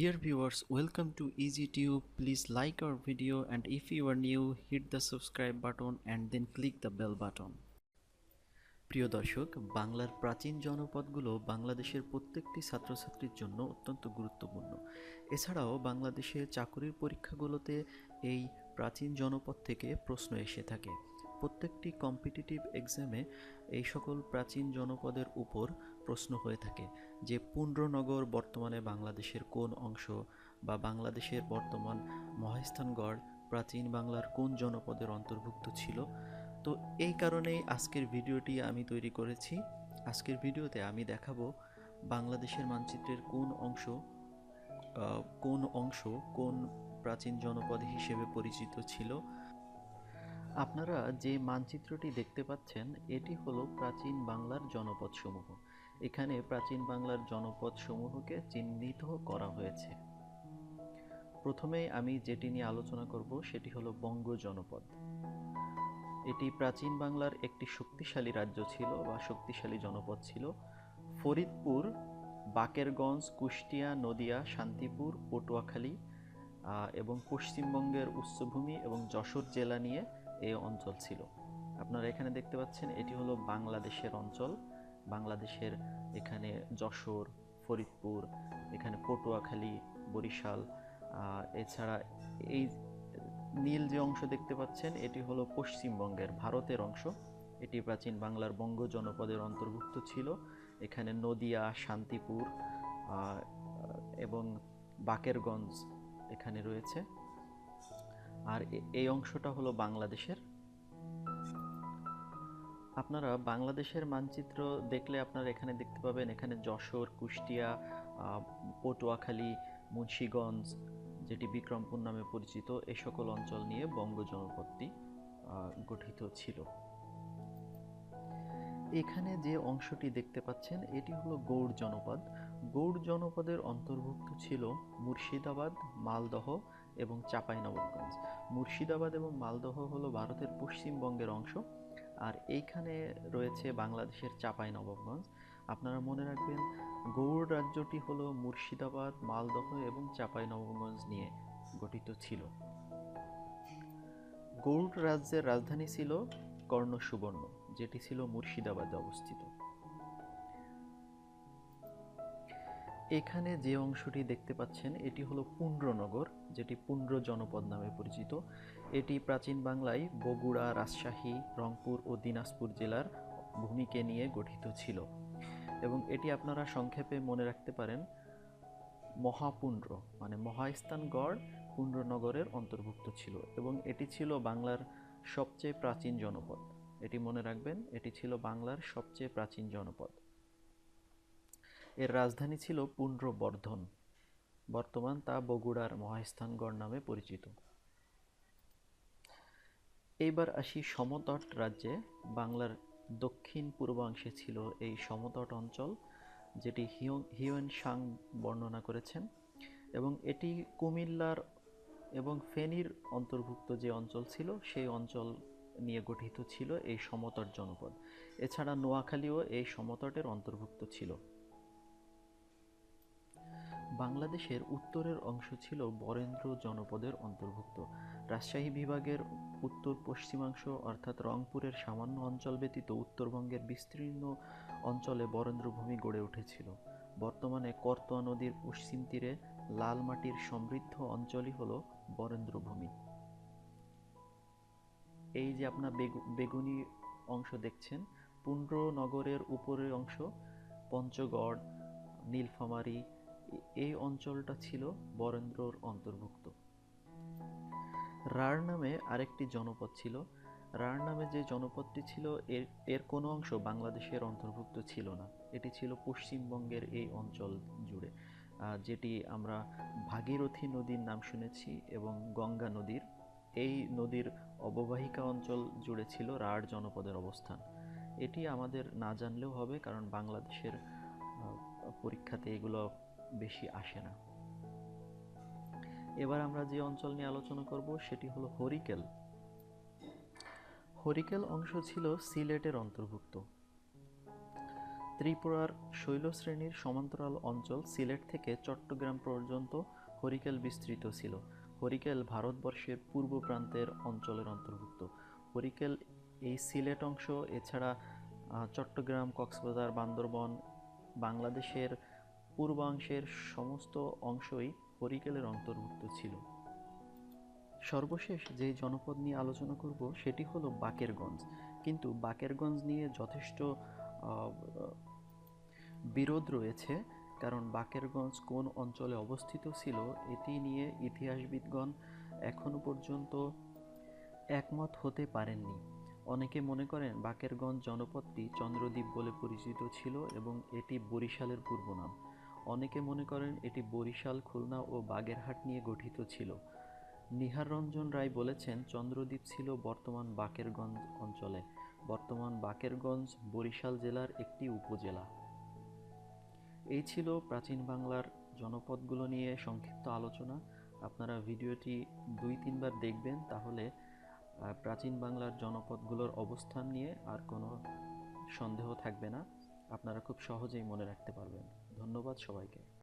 Dear viewers, welcome to EasyTube. Please like our video and if you are new, hit the subscribe button and then click the bell button. প্রিয় দর্শক বাংলার প্রাচীন জনপদগুলো বাংলাদেশের প্রত্যেকটি ছাত্রছাত্রীর জন্য অত্যন্ত গুরুত্বপূর্ণ এছাড়াও বাংলাদেশের চাকরির পরীক্ষাগুলোতে এই প্রাচীন জনপদ থেকে প্রশ্ন এসে থাকে প্রত্যেকটি কম্পিটিটিভ এক্সামে এই সকল প্রাচীন জনপদের উপর প্রশ্ন হয়ে থাকে যে পুণ্ড্রনগর বর্তমানে বাংলাদেশের কোন অংশ বা বাংলাদেশের বর্তমান মহাস্থানগড় প্রাচীন বাংলার কোন জনপদের অন্তর্ভুক্ত ছিল। তো এই কারণেই আজকের ভিডিওটি আমি তৈরি করেছি। আজকের ভিডিওতে আমি দেখাবো বাংলাদেশের মানচিত্রের কোন অংশ কোন অংশ, কোন প্রাচীন জনপদ হিসেবে পরিচিত ছিল। আপনারা যে মানচিত্রটি দেখতে পাচ্ছেন, এটি হলো প্রাচীন বাংলার জনপদ সমূহ এখানে প্রাচীন বাংলার জনপদ সমূহকে চিহ্নিত করা হয়েছে। প্রথমেই আমি যেটি নিয়ে আলোচনা করব সেটি হলো বঙ্গ জনপদ। এটি প্রাচীন বাংলার একটি শক্তিশালী রাজ্য ছিল বা শক্তিশালী জনপদ ছিল। ফরিদপুর, বাকেরগঞ্জ, কুষ্টিয়া, নদিয়া, শান্তিপুর, পটুয়াখালী এবং পশ্চিমবঙ্গের উচ্চভূমি এবং যশোর জেলা নিয়ে এই অঞ্চল ছিল। আপনারা এখানে দেখতে পাচ্ছেন এটি হলো বাংলাদেশের অঞ্চল। বাংলাদেশের এখানে যশোর, ফরিদপুর, এখানে পটুয়াখালী, বরিশাল এছাড়া এই নীল যে অংশ দেখতে পাচ্ছেন, এটি হলো পশ্চিমবঙ্গের ভারতের অংশ। এটি প্রাচীন বাংলার বঙ্গ জনপদের অন্তর্ভুক্ত ছিল। এখানে নদিয়া, শান্তিপুর এবং বাকেরগঞ্জ এখানে রয়েছে। আর এই অংশটা হলো বাংলাদেশের আপনারা বাংলাদেশের মানচিত্র দেখলে আপনারা এখানে দেখতে পাবেন, এখানে যশোর, কুষ্টিয়া পটুয়াখালী, মুন্সীগঞ্জ, যেটি বিক্রমপুর নামে পরিচিত এই সকল অঞ্চল নিয়ে বঙ্গ জনপদটি গঠিত ছিল। এখানে যে অংশটি দেখতে পাচ্ছেন, এটি হলো গৌড় জনপদ। গৌড় জনপদের অন্তর্ভুক্ত ছিল মুর্শিদাবাদ, মালদহ এবং চাঁপাইনবাবগঞ্জ। মুর্শিদাবাদ এবং মালদহ হলো ভারতের পশ্চিমবঙ্গের অংশ। আর এইখানে রয়েছে বাংলাদেশের চাপাই নবাবগঞ্জ। আপনারা মনে রাখবেন, গৌড় রাজ্যটি হলো মুর্শিদাবাদ, মালদহ এবং চাপাই নবাবগঞ্জ নিয়ে গঠিত ছিল। গৌড় রাজ্যের রাজধানী ছিল কর্ণ সুবর্ণ যেটি ছিল মুর্শিদাবাদে অবস্থিত। এখানে যে অংশটি দেখতে পাচ্ছেন, এটি হলো পুণ্ড্রনগর যেটি পুণ্ড্র জনপদ নামে পরিচিত। এটি প্রাচীন বাংলায় বগুড়া, রাজশাহী, রংপুর ও দিনাজপুর জেলার ভূমিকে নিয়ে গঠিত ছিল। এবং এটি আপনারা সংক্ষেপে মনে রাখতে পারেন মহাপুণ্ড্র মানে মহাস্থানগড় পুণ্ড্রনগরের অন্তর্ভুক্ত ছিল। এবং এটি ছিল বাংলার সবচেয়ে প্রাচীন জনপদ। এটি মনে রাখবেন, এটি ছিল বাংলার সবচেয়ে প্রাচীন জনপদ। এর রাজধানী ছিল পুণ্ড্রবর্ধন বর্তমান তা বগুড়ার মহাস্থানগড় নামে পরিচিত। এইবার আসি সমতট রাজ্যে। বাংলার দক্ষিণ পূর্বাংশে ছিল এই সমতট অঞ্চল, যেটি হিউ- হিউয়েন সাং বর্ণনা করেছেন, এবং এটি কুমিল্লার এবং ফেনীর অন্তর্ভুক্ত যে অঞ্চল ছিল, সেই অঞ্চল নিয়ে গঠিত ছিল এই সমতট জনপদ। এছাড়া নোয়াখালীও এই সমতটের অন্তর্ভুক্ত ছিল। বাংলাদেশের উত্তরের অংশ ছিল বরেন্দ্র জনপদের অন্তর্ভুক্ত। রাজশাহী বিভাগের উত্তর পশ্চিমাংশ অর্থাৎ রংপুরের সামান্য অঞ্চল ব্যতীত উত্তরবঙ্গের বিস্তীর্ণ অঞ্চলে বরেন্দ্রভূমি গড়ে উঠেছিল। বর্তমানে করতোয়া নদীর পশ্চিম তীরে লাল মাটির সমৃদ্ধ অঞ্চলই হলো বরেন্দ্রভূমি এই যে আপনার বেগু- বেগুনি অংশ দেখছেন পুণ্ড্র নগরের উপরের অংশ, পঞ্চগড়, নীলফামারী এই অঞ্চলটা ছিল বরেন্দ্রর অন্তর্ভুক্ত। রাঢ় নামে আরেকটি জনপদ ছিল। রাঢ় নামে যে জনপদটি ছিল, এর এর কোনো অংশ বাংলাদেশের অন্তর্ভুক্ত ছিল না। এটি ছিল পশ্চিমবঙ্গের এই অঞ্চল জুড়ে যেটি আমরা ভাগীরথী নদীর নাম শুনেছি এবং গঙ্গা নদীর। এই নদীর অববাহিকা অঞ্চল জুড়ে ছিল রাঢ় জনপদের অবস্থান। এটি আমাদের না জানলেও হবে, কারণ বাংলাদেশের পরীক্ষাতে এগুলো বেশি আসে না। এবার আমরা যে অঞ্চল নিয়ে আলোচনা করব, সেটি হলো হরিকেল। হরিকেল অংশ ছিল সিলেটের অন্তর্ভুক্ত। ত্রিপুরার শৈলশ্রেণীর সমান্তরাল অঞ্চল সিলেট থেকে চট্টগ্রাম পর্যন্ত হরিকেল বিস্তৃত ছিল। হরিকেল ভারতবর্ষের পূর্ব প্রান্তের অঞ্চলের অন্তর্ভুক্ত। হরিকেল এই সিলেট অংশ, এছাড়া চট্টগ্রাম, কক্সবাজার, বান্দরবন, বাংলাদেশের পূর্বাংশের সমস্ত অংশই হরিকেলের অন্তর্ভুক্ত ছিল। সর্বশেষ যে জনপদ নিয়ে আলোচনা করব, সেটি হলো বাকেরগঞ্জ। কিন্তু বাকেরগঞ্জ নিয়ে যথেষ্ট বিরোধ রয়েছে, কারণ বাকেরগঞ্জ কোন অঞ্চলে অবস্থিত ছিল, এটি নিয়ে ইতিহাসবিদগণ এখনও পর্যন্ত একমত হতে পারেননি। অনেকে মনে করেন বাকেরগঞ্জ জনপদটি চন্দ্রদ্বীপ বলে পরিচিত ছিল এবং এটি বরিশালের পূর্ব নাম অনেকে মনে করেন এটি বরিশাল, খুলনা ও বাগেরহাট নিয়ে গঠিত ছিল। নিহার রঞ্জন রায় বলেছেন, চন্দ্রদ্বীপ ছিল বর্তমান বাকেরগঞ্জ অঞ্চলে। বর্তমান বাকেরগঞ্জ বরিশাল জেলার একটি উপজেলা। এই ছিল প্রাচীন বাংলার জনপদগুলো নিয়ে সংক্ষিপ্ত আলোচনা। আপনারা ভিডিওটি দুই, তিনবার দেখবেন, তাহলে প্রাচীন বাংলার জনপদগুলোর অবস্থান নিয়ে আর কোনো সন্দেহ থাকবে না। আপনারা খুব সহজেই মনে রাখতে পারবেন। ধন্যবাদ সবাইকে।